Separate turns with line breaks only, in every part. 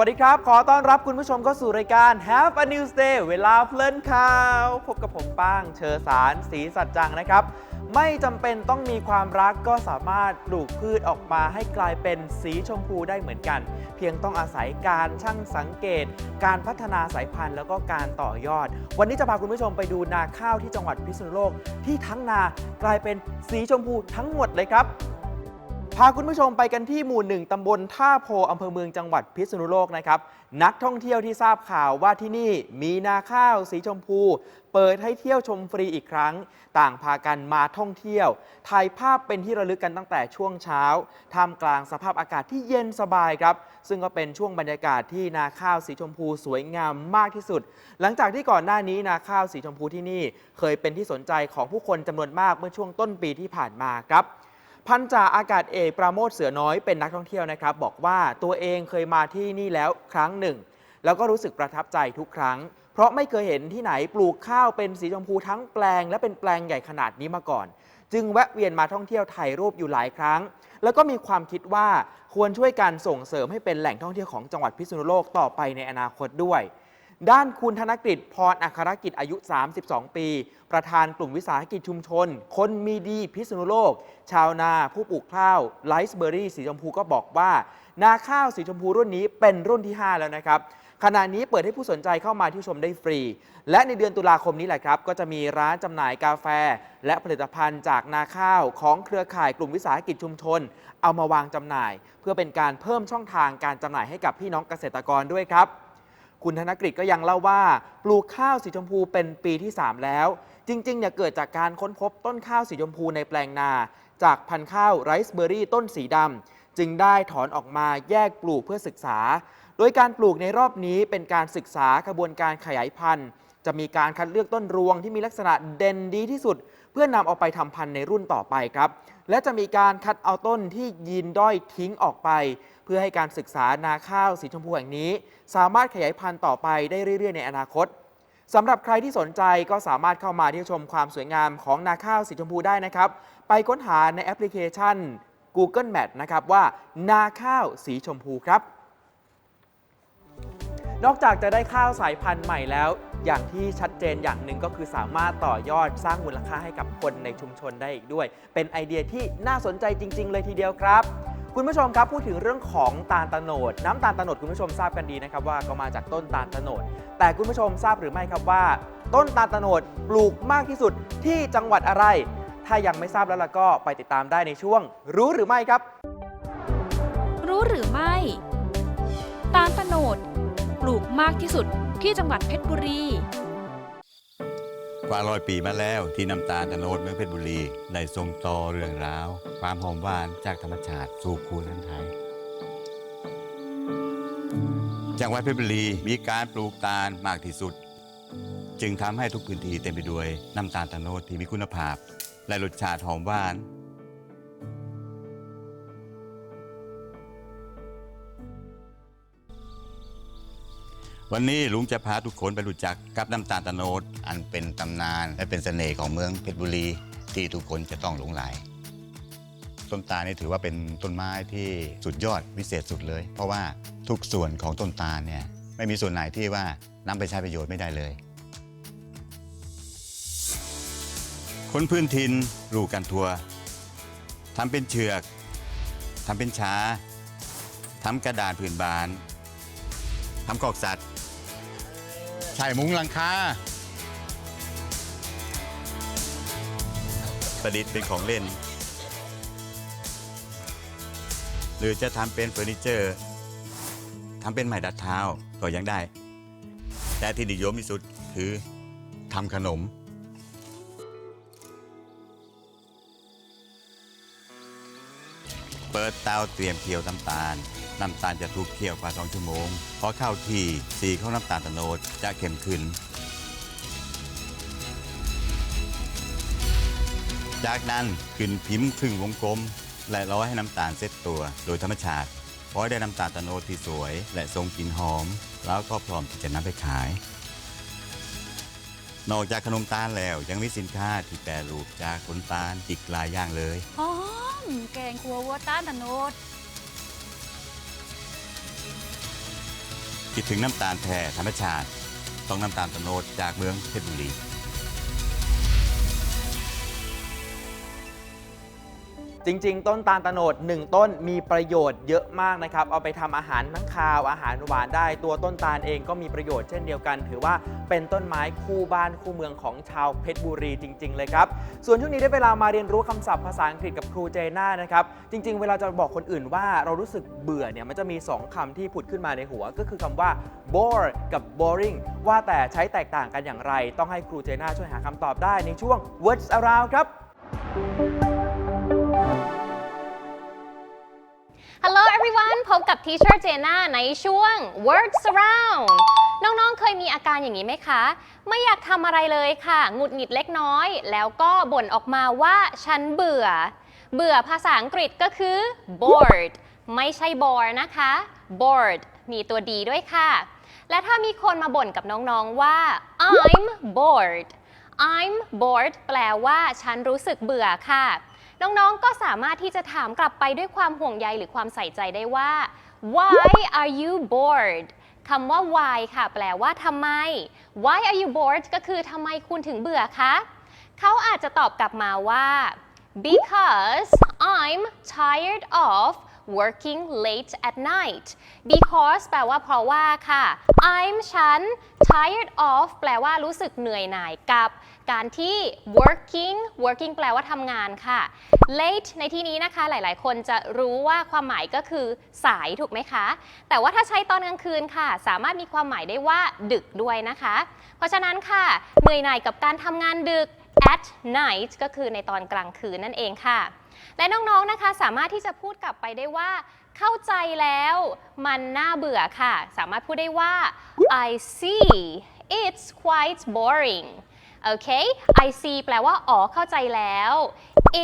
วัสดีครับ ขอต้อนรับคุณผู้ชมเข้าสู่รายการ Have a News Day เวลาเพลินข่าว พบกับผมป้างเชอสารสีสัจจังนะครับ ไม่จำเป็นต้องมีความรักก็สามารถปลูกพืชออกมาให้กลายเป็นสีชมพูได้เหมือนกัน เพียงต้องอาศัยการช่างสังเกต การพัฒนาสายพันธุ์แล้วก็การต่อยอด วันนี้จะพาคุณผู้ชมไปดูนาข้าวที่จังหวัดพิษณุโลกที่ทั้งนากลายเป็นสีชมพูทั้งหมดเลยครับ พาคุณผู้ชมไปกันที่หมู่หนึ่งตำบลท่าโพอำเภอเมืองจังหวัดพิษณุโลกนะครับ นักท่องเที่ยวที่ทราบข่าวว่าที่นี่มีนาข้าวสีชมพู เปิดให้เที่ยวชมฟรีอีกครั้ง ต่างพากันมาท่องเที่ยวถ่ายภาพเป็นที่ระลึกกันตั้งแต่ช่วงเช้าท่ามกลางสภาพอากาศที่เย็นสบายครับ ซึ่งก็เป็นช่วงบรรยากาศที่นาข้าวสีชมพูสวยงามมากที่สุด หลังจากที่ก่อนหน้านี้นาข้าวสีชมพูที่นี่ เคยเป็นที่สนใจของผู้คนจำนวนมากเมื่อช่วงต้นปีที่ผ่านมาครับ พันจ่าอากาศเอกปราโมทเสือน้อยเป็นนักท่องเที่ยวนะครับ บอกว่าตัวเองเคยมาที่นี่แล้วครั้งหนึ่ง แล้วก็รู้สึกประทับใจทุกครั้ง เพราะไม่เคยเห็นที่ไหนปลูกข้าวเป็นสีชมพูทั้งแปลง และเป็นแปลงใหญ่ขนาดนี้มาก่อน จึงแวะเวียนมาท่องเที่ยวถ่ายรูปอยู่หลายครั้ง แล้วก็มีความคิดว่าควรช่วยกันส่งเสริมให้เป็นแหล่งท่องเที่ยวของจังหวัดพิษณุโลกต่อไปในอนาคตด้วย ด้านคุณธนกฤษพรอัครกิจอายุ 32 ปี ประธานกลุ่มวิสาหกิจชุมชน คนมีดีพิษณุโลก ชาวนาผู้ปลูกข้าวไลซ์เบอร์รี่สีชมพูก็บอกว่า นาข้าวสีชมพูรุ่นนี้เป็นรุ่นที่ 5 แล้วนะครับขณะนี้เปิดให้ผู้สนใจเข้ามาที่ชมได้ฟรี และในเดือนตุลาคมนี้แหละครับ ก็จะมีร้านจำหน่ายกาแฟ และผลิตภัณฑ์จากนาข้าวของเครือข่ายกลุ่มวิสาหกิจชุมชน เอามาวางจำหน่าย เพื่อเป็นการเพิ่มช่องทางการจำหน่ายให้กับพี่น้องเกษตรกรด้วยครับ คุณธนกฤษก็ยังเล่าว่าปลูกข้าวสีชมพูเป็นปีที่ 3 แล้ว จริงๆเนี่ยเกิดจากการค้นพบต้นข้าวสีชมพูในแปลงนา จากพันธุ์ข้าวไรซ์เบอร์รี่ต้นสีดำจึงได้ถอนออกมาแยกปลูกเพื่อศึกษา โดยการปลูกในรอบนี้เป็นการศึกษากระบวนการขยายพันธุ์ จะมีการคัดเลือกต้นรวงที่มีลักษณะเด่นดีที่สุด เพื่อนำเอาไปทำพันธุ์ในรุ่นต่อไปครับ และจะมีการคัดเอาต้นที่ยีนด้อยทิ้งออกไป เพื่อให้การศึกษานาข้าวสีชมพูแห่งนี้ สามารถขยายพันธุ์ต่อไปได้เรื่อย ๆ ในอนาคตสำหรับใครที่สนใจก็สามารถเข้ามาเที่ยวชมความสวยงามของนาข้าวสีชมพูได้นะครับ ไปค้นหาในแอปพลิเคชัน Google Map นะครับว่า นาข้าวสีชมพูครับ นอกจากจะได้ข้าวสายพันธุ์ใหม่แล้ว อย่างที่ชัดเจนอย่างหนึ่งก็คือสามารถต่อยอดสร้างมูลค่าให้กับคนในชุมชนได้อีกด้วย เป็นไอเดียที่น่าสนใจจริง ๆ เลยทีเดียวครับ คุณผู้ชมครับพูดถึงเรื่องของตาลตะโนด น้ำตาลตะโนดคุณผู้ชมทราบกันดีนะครับว่าก็มาจากต้นตาลตะโนด แต่คุณผู้ชมทราบหรือไม่ครับว่า ต้นตาลตะโนดปลูกมากที่สุดที่จังหวัดอะไร ถ้ายังไม่ทราบแล้วล่ะก็ไปติดตามได้ในช่วง รู้หรือไม่ครับ
รู้หรือไม่ ตาลตะโนด ลูกมากที่สุดที่จังหวัดเพชรบุรี
กว่าร้อยปีมาแล้วที่น้ำตาลตะโนดเมืองเพชรบุรี ได้ทรงต่อเรื่องราว ความหอมหวานจากธรรมชาติสู่คูนันไทย จังหวัดเพชรบุรีมีการปลูกตาลมากที่สุด จึงทำให้ทุกพื้นที่เต็มไปด้วยน้ำตาลตะโนดที่มีคุณภาพ และรสชาติหอมหวาน วันนี้ลุงจะพาทุกคนไปรู้จักกับน้ำตาลตะโนดอันเป็นตำนานและเป็นเสน่ห์ของเมืองเพชรบุรี ที่ทุกคนจะต้องหลงไหลต้นตาลนี่ถือว่าเป็นต้นไม้ที่สุดยอดวิเศษสุดเลย เพราะว่าทุกส่วนของต้นตาลเนี่ยไม่มีส่วนไหนที่ว่านำไปใช้ประโยชน์ไม่ได้เลย คนพื้นถิ่นรู้กันทัวทำเป็นเชือกทำเป็นช้าทำกระดาษผืนบานทำกอกสัตว์ ใช่มุ้งหลังคาประดิษฐ์เป็นของเล่น หรือจะทำเป็นเฟอร์นิเจอร์ทำเป็นไม้ดัดเท้าก็ยังได้ แต่ที่นิยมที่สุดคือทำขนม เปิดเตาเตรียมเคี่ยวน้ำตาล น้ำตาลจะถูกเคี่ยวกว่า 2 ชั่วโมง พอเข้าที่สีของน้ำตาลตะโนดจะเข้มขึ้น จากนั้นขึ้นพิมพ์ครึ่งวงกลม และร้อยให้น้ำตาลเซตตัวโดยธรรมชาติพอได้น้ำตาลตะโนดที่สวย และทรงกลิ่นหอม แล้วก็พร้อมที่จะนำไปขาย นอกจากขนมตาลแล้วยังมีสินค้าที่แปรรูปจากผลตาลอีกหลายอย่างเลย
หอมแกงครัววัวต้านตะโนด
คิดถึงน้ำตาลแท้ธรรมชาติ ต้องน้ำตาลตะโนดจากเมืองเพชรบุรี
จริง ๆ ต้นตาลตะโนด1ต้นมีประโยชน์เยอะมากนะครับ เอาไปทำอาหารทั้งคาว อาหารหวานได้ ตัวต้นตาลเองก็มีประโยชน์เช่นเดียวกัน ถือว่าเป็นต้นไม้คู่บ้านคู่เมืองของชาวเพชรบุรีจริง ๆ เลยครับ ส่วนช่วงนี้ได้เวลามาเรียนรู้คำศัพท์ภาษาอังกฤษกับครูเจน่านะครับ จริง ๆ เวลาจะบอกคนอื่นว่าเรารู้สึกเบื่อเนี่ยมันจะมี 2คำที่ผุดขึ้นมาในหัว ก็คือคำว่า bore กับ boring ว่าแต่ใช้แตกต่างกันอย่างไร ต้องให้ครูเจน่าช่วยหาคำตอบได้ในช่วง words around ครับ
Hello everyone พบกับ Teacher Jenna ในช่วง Words Around น้องๆ เคยมีอาการอย่างนี้ไหมคะ ไม่อยากทำอะไรเลยค่ะหงุดหงิดเล็กน้อย แล้วก็บ่นออกมาว่าฉันเบื่อ เบื่อภาษาอังกฤษก็คือ bored ไม่ใช่ bore นะคะ bored มีตัวดีด้วยค่ะ และถ้ามีคนมาบ่นกับน้องๆว่า I'm bored I'm bored แปลว่าฉันรู้สึกเบื่อค่ะ น้องๆ ก็สามารถที่จะถามกลับไปด้วยความห่วงใยหรือความใส่ใจได้ว่า why are you bored คำว่า why ค่ะ แปลว่าทำไม why are you bored ก็คือทำไมคุณถึงเบื่อคะ เขาอาจจะตอบกลับมาว่า because I'm tired of working late at night because แปลว่าเพราะว่าค่ะ I'm ฉัน tired of แปลว่ารู้สึกเหนื่อยหน่ายกับ การที่ working working แปลว่าทำงานค่ะ late ในที่นี้นะคะหลายๆ คนจะรู้ว่าความหมายก็คือสายถูกไหมคะ แต่ว่าถ้าใช้ตอนกลางคืนค่ะ สามารถมีความหมายได้ว่าดึกด้วยนะคะ เพราะฉะนั้นค่ะเหนื่อยหน่ายกับการทำงานดึก at night ก็คือในตอนกลางคืนนั่นเองค่ะ และน้องๆนะคะสามารถที่จะพูดกลับไปได้ว่า เข้าใจแล้วมันน่าเบื่อค่ะ สามารถพูดได้ว่า I see it's quite boring โอเค I see แปลว่าอ๋อเข้าใจแล้ว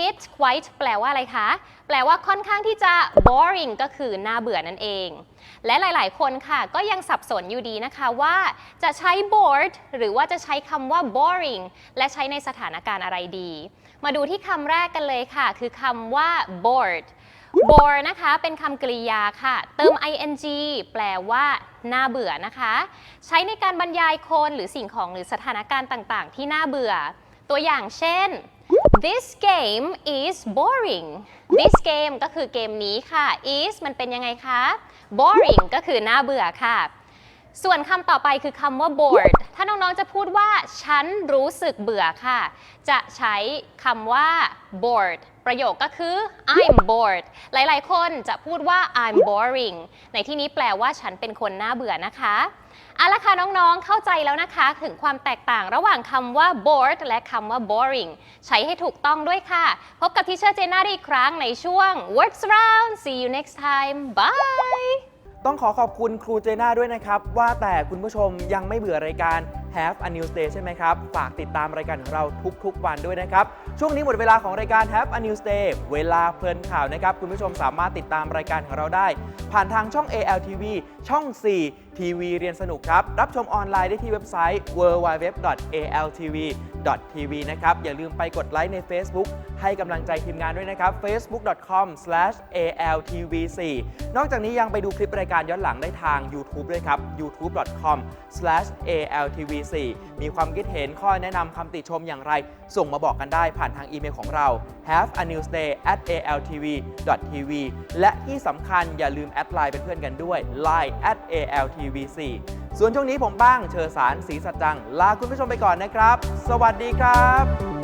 it quite แปลว่าอะไรคะ แปลว่าค่อนข้างที่จะ boring ก็คือน่าเบื่อนั่นเอง และหลาย ๆ คนค่ะ ก็ยังสับสนอยู่ดีนะคะว่าจะใช้ bored หรือว่าจะใช้คำว่า boring และใช้ในสถานการณ์อะไรดี มาดูที่คำแรกกันเลยค่ะ คือคำว่า bored bore นะคะเป็นคำกริยาค่ะ เติม ing แปลว่าน่าเบื่อนะคะ ใช้ในการบรรยายคนหรือสิ่งของหรือสถานการณ์ต่างๆ ที่น่าเบื่อ ตัวอย่างเช่น this game is boring this game ก็คือเกมนี้ค่ะ is มันเป็นยังไงคะ boring ก็คือน่าเบื่อค่ะ ส่วนคำต่อไปคือคำว่า bored ถ้าน้อง ๆ จะพูดว่า ฉันรู้สึกเบื่อค่ะ จะใช้คำว่า bored ประโยคก็คือ I'm bored หลายๆ คนจะพูดว่า I'm boring ในที่นี้แปลว่าฉันเป็นคนน่าเบื่อนะคะเอาละค่ะน้องๆ เข้าใจแล้วนะคะ ถึงความแตกต่างระหว่างคำว่า bored และคำว่า boring ใช้ให้ถูกต้องด้วยค่ะ พบกับทีเชอร์เจน่าได้อีกครั้งในช่วง Words Round see you next time bye
ต้องขอขอบคุณครูเจน่าด้วยนะครับ ว่าแต่คุณผู้ชมยังไม่เบื่อรายการ Have a News Day ใช่ไหมครับ ฝากติดตามรายการของเราทุกๆ วันด้วยนะครับ ช่วงนี้หมดเวลาของรายการ Have a News Day เวลาเพลินข่าวนะครับ คุณผู้ชมสามารถติดตามรายการของเราได้ ผ่านทางช่อง ALTV ช่อง 4 ทีวีเรียนสนุกครับ รับชมออนไลน์ได้ที่เว็บไซต์ www.altv.tv นะครับ อย่าลืมไปกดไลค์ใน Facebook ให้กำลังใจทีมงานด้วยนะครับ facebook.com/altvc นอกจากนี้ยังไปดูคลิปรายการย้อนหลังได้ทาง YouTube ด้วยครับ4 มีความคิดเห็นข้อแนะนำคำติชมอย่างไร ส่งมาบอกกันได้ผ่านทางอีเมลของเรา have a news day at altv.tv และที่สำคัญอย่าลืมแอดไลน์เป็นเพื่อนกันด้วย line at altvc ส่วนช่วงนี้ผมบ้างเชอสารสีสัจจัง ลาคุณผู้ชมไปก่อนนะครับ สวัสดีครับ